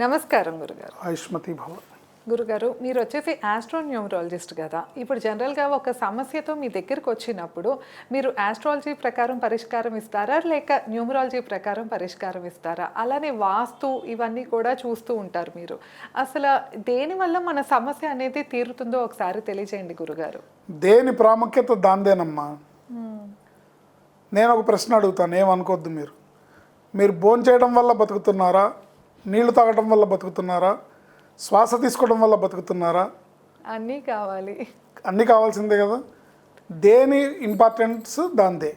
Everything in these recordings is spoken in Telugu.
నమస్కారం గురుగారు. ఆయుష్మతి భవ గురుగారు మీరు వచ్చేసి ఆస్ట్రోన్యూమరాలజిస్ట్ కదా. ఇప్పుడు జనరల్గా ఒక సమస్యతో మీ దగ్గరికి వచ్చినప్పుడు మీరు ఆస్ట్రాలజీ ప్రకారం పరిష్కారం ఇస్తారా? లేక న్యూమరాలజీ ప్రకారం పరిష్కారం ఇస్తారా? అలానే వాస్తు ఇవన్నీ కూడా చూస్తూ ఉంటారు మీరు. అసలు దేనివల్ల మన సమస్య అనేది తీరుతుందో ఒకసారి తెలియజేయండి గురుగారు. దేని ప్రాముఖ్యత దాందేనమ్మా నేను ఒక ప్రశ్న అడుగుతాను ఏమనుకోవద్దు మీరు. మీరు భోంచేయడం వల్ల బతుకుతున్నారా? నీళ్ళు తాగడం వల్ల బతుకుతున్నారా? శ్వాస తీసుకోవడం వల్ల బతుకుతున్నారా? అన్నీ కావాలి. అన్నీ కావాల్సిందే కదా? దేని ఇంపార్టెన్స్ దాందే.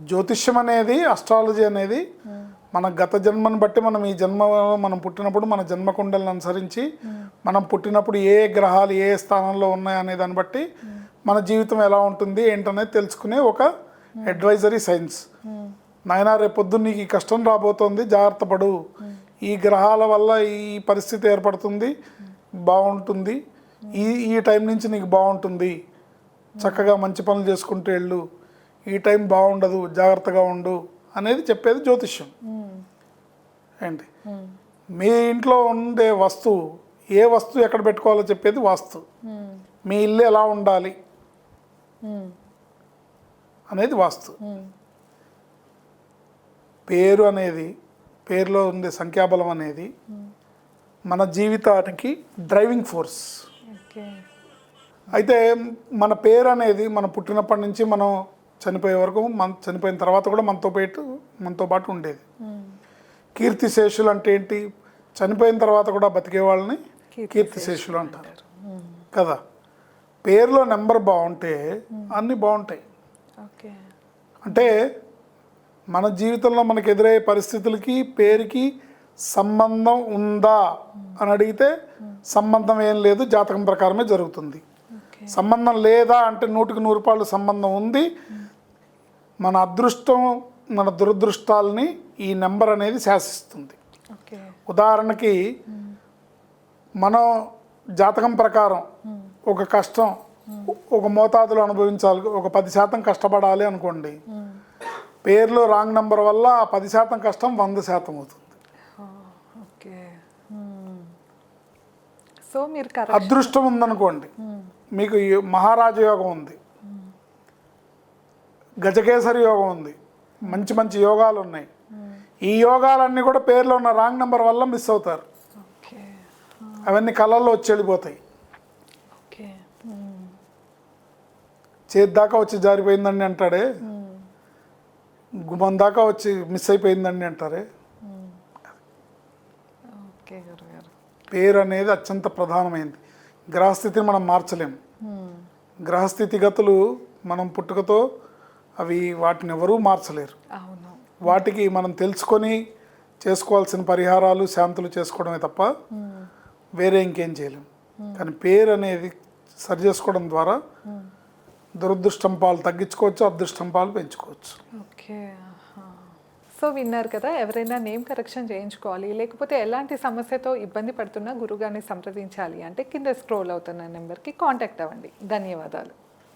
జ్యోతిష్యం అనేది అస్ట్రాలజీ అనేది మన గత జన్మను బట్టి మనం ఈ జన్మ మనం పుట్టినప్పుడు మన జన్మ కుండలను అనుసరించి మనం పుట్టినప్పుడు ఏ గ్రహాలు ఏ స్థానంలో ఉన్నాయి అనే దాన్ని బట్టి మన జీవితం ఎలా ఉంటుంది ఏంటనేది తెలుసుకునే ఒక అడ్వైజరీ సైన్స్ నాయన రేపొద్దు నీకు ఈ కష్టం రాబోతోంది జాగ్రత్త పడు. ఈ గ్రహాల వల్ల ఈ పరిస్థితి ఏర్పడుతుంది బాగుంటుంది. ఈ ఈ టైం నుంచి నీకు బాగుంటుంది. చక్కగా మంచి పనులు చేసుకుంటూ వెళ్ళు. ఈ టైం బాగుండదు జాగ్రత్తగా ఉండు అనేది చెప్పేది జ్యోతిష్యం. ఏంటి? మీ ఇంట్లో ఉండే వస్తువు ఏ వస్తువు ఎక్కడ పెట్టుకోవాలో చెప్పేది వాస్తు. మీ ఇల్లు ఎలా ఉండాలి? అనేది వాస్తు. పేరు అనేది పేరులో ఉండే సంఖ్యాబలం అనేది మన జీవితానికి డ్రైవింగ్ ఫోర్స్. ఓకే. అయితే మన పేరు అనేది మనం పుట్టినప్పటి నుంచి మనం చనిపోయే వరకు మన చనిపోయిన తర్వాత కూడా మనతో పాటు మనతో పాటు ఉండేది. కీర్తిశేషులు అంటే ఏంటి? చనిపోయిన తర్వాత కూడా బతికే వాళ్ళని కీర్తిశేషులు అంటారు. కదా? పేరులో నెంబర్ బాగుంటే అన్నీ బాగుంటాయి. ఓకే. అంటే మన జీవితంలో మనకు ఎదురయ్యే పరిస్థితులకి పేరుకి సంబంధం ఉందా అని అడిగితే సంబంధం ఏం లేదు జాతకం ప్రకారమే జరుగుతుంది. సంబంధం లేదా అంటే నూటికి నూరు రూపాయలు సంబంధం ఉంది. మన అదృష్టం మన దురదృష్టాలని ఈ నెంబర్ అనేది శాసిస్తుంది. ఉదాహరణకి మనం జాతకం ప్రకారం ఒక కష్టం ఒక మోతాదులో అనుభవించాలి ఒక పది శాతం కష్టపడాలి అనుకోండి. పేరులో రాంగ్ నెంబర్ వల్ల పది శాతం కష్టం వంద శాతం అవుతుంది. ఓకే. సో మీరు అదృష్టం ఉందనుకోండి. మీకు మహారాజ యోగం ఉంది. గజకేసరి యోగం ఉంది. మంచి మంచి యోగాలు ఉన్నాయి. ఈ యోగాలన్నీ కూడా పేర్లో ఉన్న రాంగ్ నెంబర్ వల్ల మిస్ అవుతారు. అవన్నీ కళల్లో వచ్చి వెళ్ళిపోతాయి. ఓకే. చేతి దాకా వచ్చి జారిపోయిందండి అంటాడే. గుమ్మం దాకా వచ్చి మిస్ అయిపోయిందండి అంటారే? పేరు అనేది అత్యంత ప్రధానమైంది. గ్రహస్థితిని మనం మార్చలేం. గ్రహస్థితిగతులు మనం పుట్టుకతో అవి వాటిని ఎవరూ మార్చలేరు. వాటికి మనం తెలుసుకొని చేసుకోవాల్సిన పరిహారాలు శాంతులు చేసుకోవడమే తప్ప వేరే ఇంకేం చేయలేం. కానీ పేరు అనేది సరి చేసుకోవడం ద్వారా దురదృష్టం పాలు తగ్గించుకోవచ్చు అదృష్టం పాలు పెంచుకోవచ్చు. ఓకే. సో విన్నారు కదా ఎవరైనా నేమ్ కరెక్షన్ చేయించుకోవాలి లేకపోతే ఎలాంటి సమస్యతో ఇబ్బంది పడుతున్నా గురుగారిని సంప్రదించాలి అంటే కింద స్క్రోల్ అవుతున్న నెంబర్కి కాంటాక్ట్ అవ్వండి. ధన్యవాదాలు.